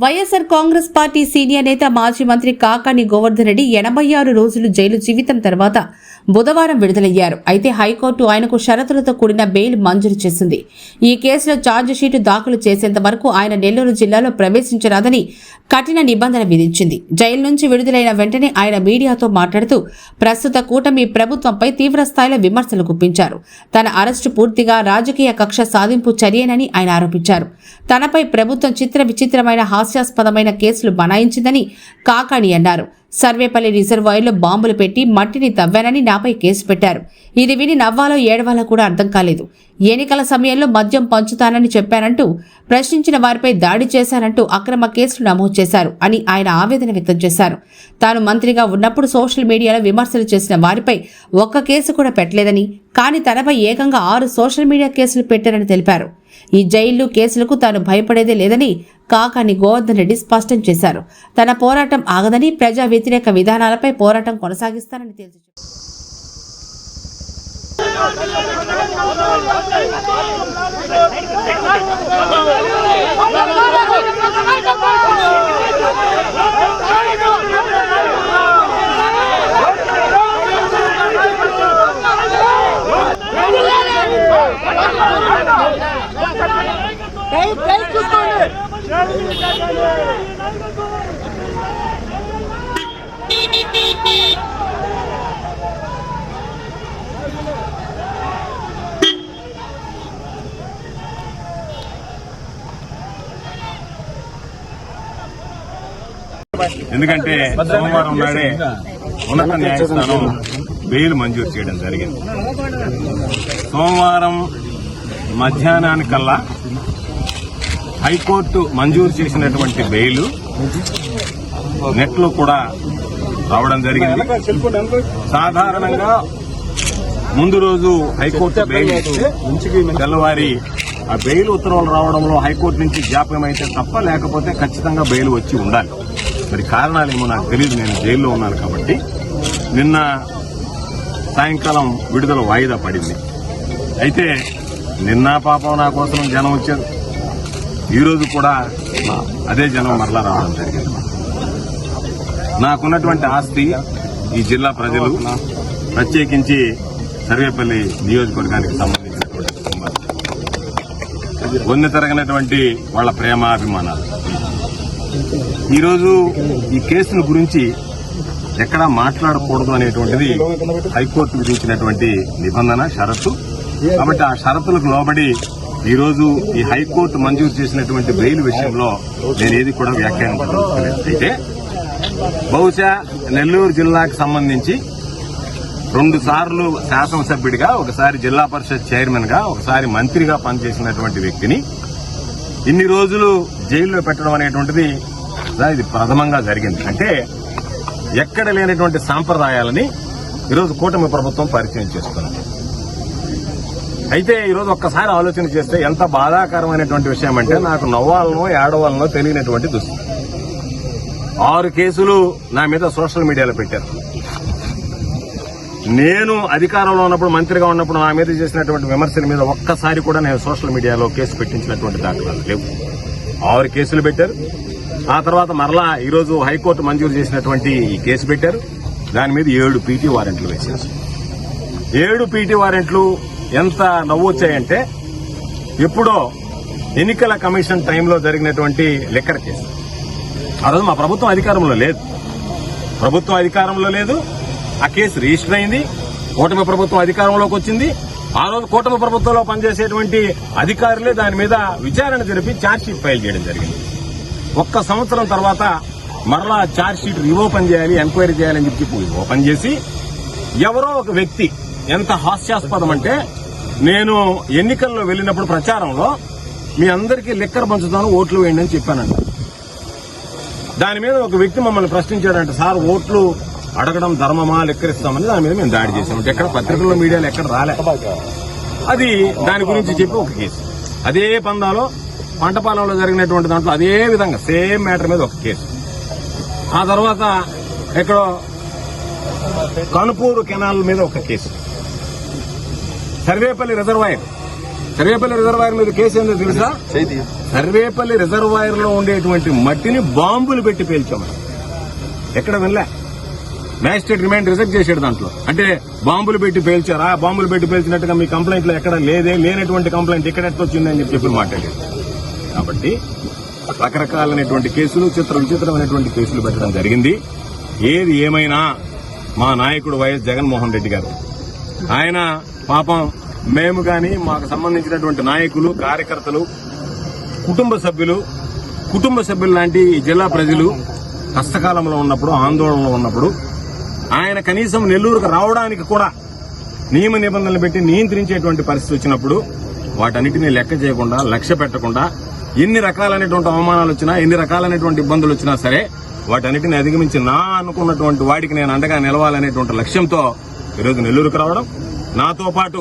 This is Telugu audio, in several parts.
వైఎస్ఆర్ కాంగ్రెస్ పార్టీ సీనియర్ నేత మాజీ మంత్రి కాకాని గోవర్ధన్ రెడ్డి ఎనభై ఆరు రోజులు జైలు జీవితం తర్వాత బుధవారం విడుదలయ్యారు. అయితే హైకోర్టు ఆయనకు షరతులతో కూడిన బెయిల్ మంజూరు చేసింది. ఈ కేసులో ఛార్జిషీటు దాఖలు చేసేంత వరకు ఆయన నెల్లూరు జిల్లాలో ప్రవేశించరాదని కఠిన నిబంధన విధించింది. జైలు నుంచి విడుదలైన వెంటనే ఆయన మీడియాతో మాట్లాడుతూ ప్రస్తుత కూటమి ప్రభుత్వంపై తీవ్రస్థాయిలో విమర్శలు గుప్పించారు. తన అరెస్టు పూర్తిగా రాజకీయ కక్ష సాధింపు చర్యనని ఆయన ఆరోపించారు. తనపై ప్రభుత్వం చిత్ర విచిత్రమైన హాస్యాస్పదమైన కేసులు బనాయించిందని కాకాణి అన్నారు. సర్వేపల్లి రిజర్వాయర్లో బాంబులు పెట్టి మట్టిని తవ్వానని నాపై కేసు పెట్టారు. ఇది విని నవ్వాలో ఏడవాలో కూడా అర్థం కాలేదు. ఎన్నికల సమయంలో మద్యం పంచుతానని చెప్పానంటూ ప్రశ్నించిన వారిపై దాడి చేశానంటూ అక్రమ కేసులు నమోదు చేశారు అని ఆయన ఆవేదన వ్యక్తం చేశారు. తాను మంత్రిగా ఉన్నప్పుడు సోషల్ మీడియాలో విమర్శలు చేసిన వారిపై ఒక్క కేసు కూడా పెట్టలేదని కానీ తనపై ఏకంగా ఆరు సోషల్ మీడియా కేసులు పెట్టారని తెలిపారు. ఈ జైళ్ళు కేసులకు తాను భయపడేదే లేదని కాకాని గోవర్ధన్ రెడ్డి స్పష్టం చేశారు తన పోరాటం ఆగదని ప్రజా వ్యతిరేక విధానాలపై పోరాటం కొనసాగిస్తానని తేల్చి Yeah. టైం టైం చూసుకోండి ఎందుకంటే సోమవారం నాడే ఉన్నత న్యాయస్థానం బెయిల్ మంజూరు చేయడం జరిగింది. సోమవారం మధ్యాహ్నానికల్లా హైకోర్టు మంజూరు చేసినటువంటి బెయిల్ నెట్లో కూడా రావడం జరిగింది. సాధారణంగా ముందు రోజు హైకోర్టు బెయిల్ తెల్లవారి ఆ బెయిల్ ఉత్తర్వులు రావడంలో హైకోర్టు నుంచి జాప్యం అయితే తప్ప లేకపోతే ఖచ్చితంగా బెయిల్ వచ్చి ఉండాలి. మరి కారణాలు ఏమో నాకు తెలియదు నేను జైల్లో ఉన్నాను కాబట్టి. నిన్న సాయంకాలం విడుదల వాయిదా పడింది. అయితే నిన్న పాపం నా కోసం జనం వచ్చారు. ఈరోజు కూడా అదే జనం మరలా రావడం జరిగింది. నాకున్నటువంటి ఆస్తి ఈ జిల్లా ప్రజలు ప్రత్యేకించి సర్వేపల్లి నియోజకవర్గానికి సంబంధించినటువంటి కుటుంబాలు. వన్నె తరగనటువంటి వాళ్ళ ప్రేమ అభిమానాలు ఈరోజు ఈ కేసును గురించి ఎక్కడా మాట్లాడకూడదు అనేటువంటిది హైకోర్టు విధించినటువంటి నిబంధన షరతు. కాబట్టి ఆ షరతులకు లోబడి ఈరోజు ఈ హైకోర్టు మంజూరు చేసినటువంటి బెయిల్ విషయంలో నేను ఏది కూడా వ్యాఖ్యానించదలుచుకోలేదు అయితే బహుశా నెల్లూరు జిల్లాకు సంబంధించి రెండు సార్లు శాసనసభ్యుడిగా ఒకసారి జిల్లా పరిషత్ చైర్మన్గా ఒకసారి మంత్రిగా పనిచేసినటువంటి వ్యక్తిని ఇన్ని రోజులు జైల్లో పెట్టడం అనేటువంటిది ఇది ప్రథమంగా జరిగింది. అంటే ఎక్కడ లేనటువంటి సాంప్రదాయాలని ఈరోజు కూటమి ప్రభుత్వం పరిచయం చేస్తుంది అయితే ఈరోజు ఒక్కసారి ఆలోచన చేస్తే ఎంత బాధాకరమైనటువంటి విషయం అంటే నాకు నవ్వాలనో ఏడవాలనో తెలియనటువంటి దుస్థితి. ఆరు కేసులు నా మీద సోషల్ మీడియాలో పెట్టారు. నేను అధికారంలో ఉన్నప్పుడు మంత్రిగా ఉన్నప్పుడు నా మీద చేసినటువంటి విమర్శల మీద ఒక్కసారి కూడా నేను సోషల్ మీడియాలో కేసు పెట్టించినటువంటి దాఖలాలు లేవు. ఆరు కేసులు పెట్టారు. ఆ తర్వాత మరలా ఈరోజు హైకోర్టు మంజూరు చేసినటువంటి కేసు పెట్టారు. దాని మీద ఏడు పీటీ వారెంట్లు వేశారు. ఏడు పీటీ వారెంట్లు ఎంత నవ్వు వచ్చాయంటే ఎప్పుడో ఎన్నికల కమిషన్ టైంలో జరిగినటువంటి లెక్కర్ కేసు. ఆ రోజు మా ప్రభుత్వం అధికారంలో లేదు. ప్రభుత్వం అధికారంలో లేదు. ఆ కేసు రిజిస్టర్ అయింది. కూటమి ప్రభుత్వం అధికారంలోకి వచ్చింది. ఆ రోజు కూటమి ప్రభుత్వంలో పనిచేసేటువంటి అధికారులే దాని మీద విచారణ జరిపి ఛార్జ్షీట్ ఫైల్ చేయడం జరిగింది. ఒక్క సంవత్సరం తర్వాత మరలా ఛార్జ్షీట్ రీఓపెన్ చేయాలి ఎంక్వైరీ చేయాలని చెప్పి ఓపెన్ చేసి ఎవరో ఒక వ్యక్తి ఎంత హాస్యాస్పదం అంటే నేను ఎన్నికల్లో వెళ్ళినప్పుడు ప్రచారంలో మీ అందరికీ లెక్కర్ పంచుతాను ఓట్లు వేయండి అని చెప్పానంట దాని మీద ఒక వ్యక్తి మమ్మల్ని ప్రశ్నించాడంట సార్ ఓట్లు అడగడం ధర్మమా లెక్కరిస్తామని? దాని మీద మేము దాడి చేసాం ఎక్కడ పత్రికల్లో మీడియాలో ఎక్కడ రాలే. అది దాని గురించి చెప్పి ఒక కేసు. అదే పందాలో పంటపాలెంలో జరిగినటువంటి దాంట్లో అదే విధంగా సేమ్ మ్యాటర్ మీద ఒక కేసు. ఆ తర్వాత ఎక్కడో కనుపూరు కెనాల్ మీద ఒక case. Sarvepalli reservoir. Sarvepalli reservoir మీద కేసు ఏందో తెలుసా? సర్వేపల్లి రిజర్వాయర్లో ఉండేటువంటి మట్టిని బాంబులు పెట్టి పేల్చాము ఎక్కడ వినలే. మ్యాజిస్ట్రేట్ రిమైండ్ రిజెక్ట్ చేశాడు దాంట్లో. అంటే బాంబులు పెట్టి పేల్చారా? బాంబులు పెట్టి పేల్చినట్టుగా మీ కంప్లైంట్లో ఎక్కడ లేదే? లేనటువంటి కంప్లైంట్ ఇక్కడ ఎట్లా వచ్చిందని చెప్పి చెప్పి మాట్లాడాడు. కాబట్టి రకరకాలైనటువంటి కేసులు చిత్ర విచిత్రమైనటువంటి కేసులు పెట్టడం జరిగింది. ఏది ఏమైనా మా నాయకుడు వైఎస్ జగన్మోహన్ రెడ్డి గారు. ఆయన పాపం మేము కానీ మాకు సంబంధించినటువంటి నాయకులు కార్యకర్తలు కుటుంబ సభ్యులు కుటుంబ సభ్యులు లాంటి జిల్లా ప్రజలు కష్టకాలంలో ఉన్నప్పుడు ఆందోళనలో ఉన్నప్పుడు ఆయన కనీసం నెల్లూరుకు రావడానికి కూడా నియమ నిబంధనలు పెట్టి నియంత్రించేటువంటి పరిస్థితి వచ్చినప్పుడు వాటన్నిటిని లెక్క చేయకుండా లక్ష్య పెట్టకుండా ఎన్ని రకాలైనటువంటి అవమానాలు వచ్చినా ఎన్ని రకాలైనటువంటి ఇబ్బందులు వచ్చినా సరే వాటన్నిటిని అధిగమించి నా అనుకున్నటువంటి వాడికి నేను అండగా నిలవాలనేటువంటి లక్ష్యంతో ఈరోజు నెల్లూరుకు రావడం నాతో పాటు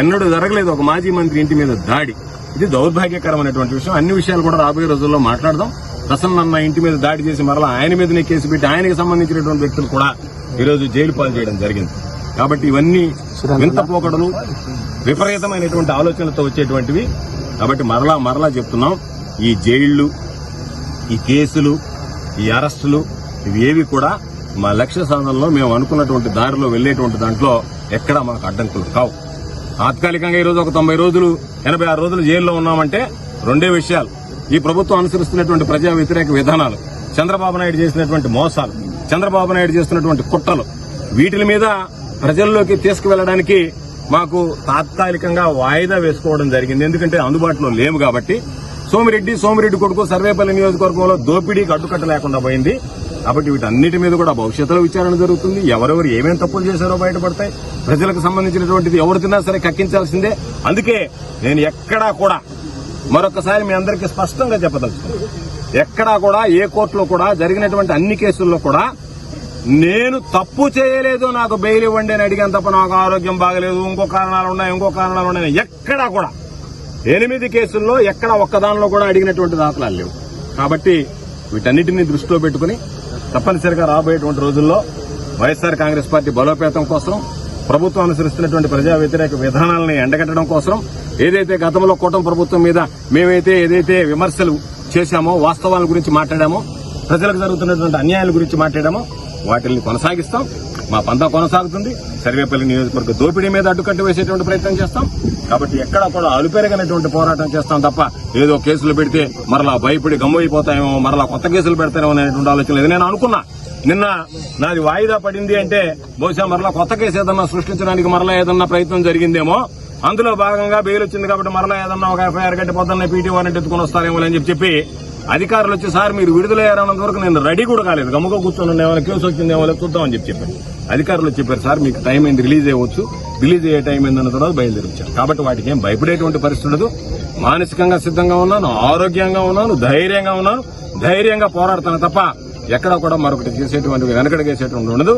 ఎన్నడూ జరగలేదు. ఒక మాజీ మంత్రి ఇంటి మీద దాడి. ఇది దౌర్భాగ్యకరమైనటువంటి విషయం. అన్ని విషయాలు కూడా రాబోయే రోజుల్లో మాట్లాడదాం. ప్రసన్న ఇంటి మీద దాడి చేసి మరలా ఆయన మీదనే కేసు పెట్టి ఆయనకి సంబంధించినటువంటి వ్యక్తులు కూడా ఈరోజు జైలు పాలు చేయడం జరిగింది. కాబట్టి ఇవన్నీ వింత పోకడలు విపరీతమైనటువంటి ఆలోచనలతో వచ్చేటువంటివి. కాబట్టి మరలా మరలా చెప్తున్నాం. ఈ జైళ్ళు ఈ కేసులు ఈ అరెస్టులు ఇవి ఏవి కూడా మా లక్ష్య సాధనలో మేము అనుకున్నటువంటి దారిలో వెళ్ళేటువంటి దాంట్లో ఎక్కడా మాకు అడ్డంకులు కావు. తాత్కాలికంగా ఈరోజు ఒక తొంభై రోజులు ఎనభై ఆరు రోజులు జైల్లో ఉన్నామంటే రెండే విషయాలు. ఈ ప్రభుత్వం అనుసరిస్తున్నటువంటి ప్రజా వ్యతిరేక విధానాలు చంద్రబాబు నాయుడు చేసినటువంటి మోసాలు చంద్రబాబు నాయుడు చేస్తున్నటువంటి కుట్రలు వీటి మీద ప్రజల్లోకి తీసుకువెళ్ళడానికి మాకు తాత్కాలికంగా వాయిదా వేసుకోవడం జరిగింది. ఎందుకంటే అందుబాటులో లేవు కాబట్టి. సోమిరెడ్డి సోమిరెడ్డి కొడుకు సర్వేపల్లి నియోజకవర్గంలో దోపిడీకి అడ్డుకట్ట లేకుండా పోయింది. కాబట్టి వీటన్నిటి మీద కూడా భవిష్యత్తులో విచారణ జరుగుతుంది. ఎవరెవరు ఏమేమి తప్పులు చేశారో బయటపడతాయి. ప్రజలకు సంబంధించినటువంటిది ఎవరు తిన్నా సరే కక్కించాల్సిందే. అందుకే నేను ఎక్కడా కూడా మరొకసారి మీ అందరికీ స్పష్టంగా చెప్పదలుచుకున్నాను. ఎక్కడా కూడా ఏ కోర్టులో కూడా జరిగినటువంటి అన్ని కేసుల్లో కూడా నేను తప్పు చేయలేదు నాకు బెయిల్ ఇవ్వండి అని అడిగాను తప్ప నాకు ఆరోగ్యం బాగలేదు ఇంకో కారణాలు ఉన్నాయి ఇంకో కారణాలు ఉన్నాయి ఎక్కడా కూడా ఎనిమిది కేసుల్లో ఎక్కడ ఒక్కదానిలో కూడా అడిగినటువంటి దాఖలాలు లేవు. కాబట్టి వీటన్నిటిని దృష్టిలో పెట్టుకుని తప్పనిసరిగా రాబోయేటువంటి రోజుల్లో వైఎస్ఆర్ కాంగ్రెస్ పార్టీ బలోపేతం కోసం ప్రభుత్వం అనుసరిస్తున్నటువంటి ప్రజా వ్యతిరేక విధానాలని ఎండగట్టడం కోసం ఏదైతే గతంలో కూటమి ప్రభుత్వం మీద మేమైతే ఏదైతే విమర్శలు చేశామో వాస్తవాల గురించి మాట్లాడామో ప్రజలకు జరుగుతున్నటువంటి అన్యాయాల గురించి మాట్లాడామో వాటిని కొనసాగిస్తాం. మా పంతా కొనసాగుతుంది. సర్వేపల్లి నియోజకవర్గ దోపిడీ మీద అడ్డుకట్టు వేసేటువంటి ప్రయత్నం చేస్తాం. కాబట్టి ఎక్కడ కూడా అలుపెరగనటువంటి పోరాటం చేస్తాం తప్ప ఏదో కేసులు పెడితే మరలా భయపడి గమ్మైపోతాయేమో మరలా కొత్త కేసులు పెడతారేమో అనేటువంటి ఆలోచన లేదు. నేను అనుకున్నా. నిన్న నాది వాయిదా పడింది అంటే బహుశా మరలా కొత్త కేసు ఏదన్నా సృష్టించడానికి మరలా ఏదన్నా ప్రయత్నం జరిగిందేమో. అందులో భాగంగా బెయిల్ వచ్చింది కాబట్టి మరలా ఏదన్నా ఒక ఎఫ్ఐఆర్ కట్టి పొద్దున్న పీటీ వారెంట్ ఎత్తుకుని వస్తారేమో అని చెప్పి చెప్పి అధికారులు వచ్చి సార్ మీరు విడుదలయ్యారన్నంత వరకు నేను రెడీ కూడా కాలేదు. గమ్ముగా కూర్చొని ఏమైనా కేసు వచ్చిందేమో లేదు చూద్దామని చెప్పి చెప్పాను అధికారులు చెప్పారు సార్ మీకు టైం అయింది రిలీజ్ అయ్యవచ్చు. రిలీజ్ అయ్యే టైం ఏందన్న తర్వాత బయలుదేరొచ్చాను కాబట్టి వాటికి ఏం భయపడేటువంటి పరిస్థితి ఉండదు. మానసికంగా సిద్ధంగా ఉన్నాను ఆరోగ్యంగా ఉన్నాను ధైర్యంగా ఉన్నాను. ధైర్యంగా పోరాడుతాను తప్ప ఎక్కడ కూడా మరొకటి చేసేటువంటి వెనకడగేసేటువంటి ఉండదు.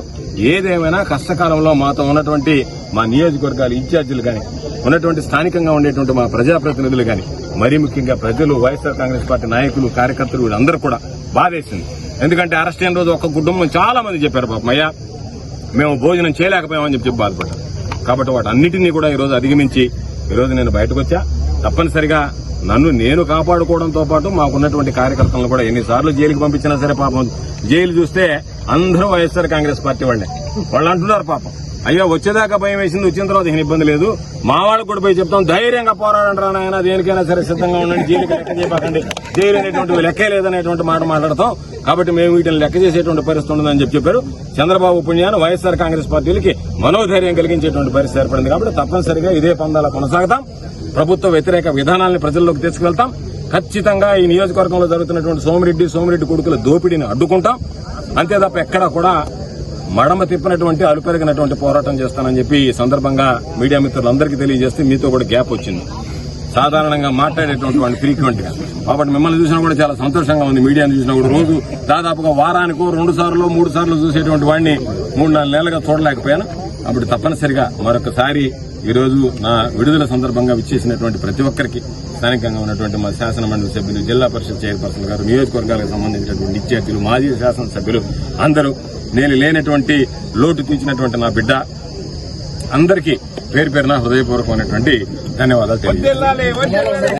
ఏదేమైనా కష్టకాలంలో మాతో ఉన్నటువంటి మా నియోజకవర్గాల ఇన్ఛార్జీలు కానీ ఉన్నటువంటి స్థానికంగా ఉండేటువంటి మా ప్రజాప్రతినిధులు కానీ మరీ ముఖ్యంగా ప్రజలు వైఎస్ఆర్ కాంగ్రెస్ పార్టీ నాయకులు కార్యకర్తలు వీళ్ళందరూ కూడా బాధేసింది. ఎందుకంటే అరెస్ట్ అయిన రోజు ఒక కుటుంబం చాలా మంది చెప్పారు పాపం అయ్యా మేము భోజనం చేయలేకపోయామని చెప్పి చెప్పి బాధపడ్డారు కాబట్టి వాటి అన్నిటినీ కూడా ఈరోజు అధిగమించి ఈరోజు నేను బయటకు వచ్చా తప్పనిసరిగా నన్ను నేను కాపాడుకోవడంతో పాటు మాకున్నటువంటి కార్యకర్తలను కూడా ఎన్నిసార్లు జైలుకి పంపించినా సరే పాపం జైలు చూస్తే అందరూ వైఎస్ఆర్ కాంగ్రెస్ పార్టీ వాళ్ళే. వాళ్ళు అంటున్నారు పాపం. అయ్యో వచ్చేదాకా భయం వేసింది వచ్చిన తర్వాత ఏం ఇబ్బంది లేదు. మా వాళ్ళకు కూడా పోయి చెప్తాం ధైర్యంగా పోరాడండి రా నాయన దేనికైనా సరే సిద్ధంగా ఉండండి జైలుకి లెక్క చేయకండి జైలు అనేటువంటి లెక్కే లేదనేటువంటి మాట మాట్లాడతాం. కాబట్టి మేము వీటిని లెక్క చేసేటువంటి పరిస్థితి ఉండదని చెప్పి చెప్పారు. చంద్రబాబు పుణ్యాన్ని వైఎస్ఆర్ కాంగ్రెస్ పార్టీలకి మనోధైర్యం కలిగించేటువంటి పరిస్థితి ఏర్పడింది. కాబట్టి తప్పనిసరిగా ఇదే పందాల కొనసాగుతాం. ప్రభుత్వ వ్యతిరేక విధానాలను ప్రజల్లోకి తీసుకువెళ్తాం. ఖచ్చితంగా ఈ నియోజకవర్గంలో జరుగుతున్నటువంటి సోమిరెడ్డి సోమిరెడ్డి కొడుకుల దోపిడీని అడ్డుకుంటాం. అంతే తప్ప ఎక్కడా కూడా మడమ తిప్పినటువంటి అలుపెరిగినటువంటి పోరాటం చేస్తానని చెప్పి ఈ సందర్భంగా మీడియా మిత్రులందరికీ తెలియజేస్తే మీతో కూడా గ్యాప్ వచ్చింది. సాధారణంగా మాట్లాడేటువంటి వాడిని ఫ్రీక్వెంట్గా కాబట్టి మిమ్మల్ని చూసినా కూడా చాలా సంతోషంగా ఉంది. మీడియాని చూసినా కూడా రోజు దాదాపుగా వారానికి రెండు సార్లు మూడు సార్లు చూసేటువంటి వాడిని మూడు నాలుగు నెలలుగా చూడలేకపోయాను. అప్పుడు తప్పనిసరిగా మరొకసారి ఈ రోజు నా విడుదల సందర్భంగా విచ్చేసినటువంటి ప్రతి ఒక్కరికి స్థానికంగా ఉన్నటువంటి మా శాసనమండలి సభ్యులు జిల్లా పరిషత్ చైర్పర్సన్ గారు నియోజకవర్గాలకు సంబంధించినటువంటి ఇన్ఛార్జీలు మాజీ శాసనసభ్యులు అందరూ నేను లేనటువంటి లోటు తీర్చినటువంటి నా బిడ్డ అందరికీ పేరు పేరున హృదయపూర్వకమైనటువంటి ధన్యవాదాలు తెలియజేస్తాను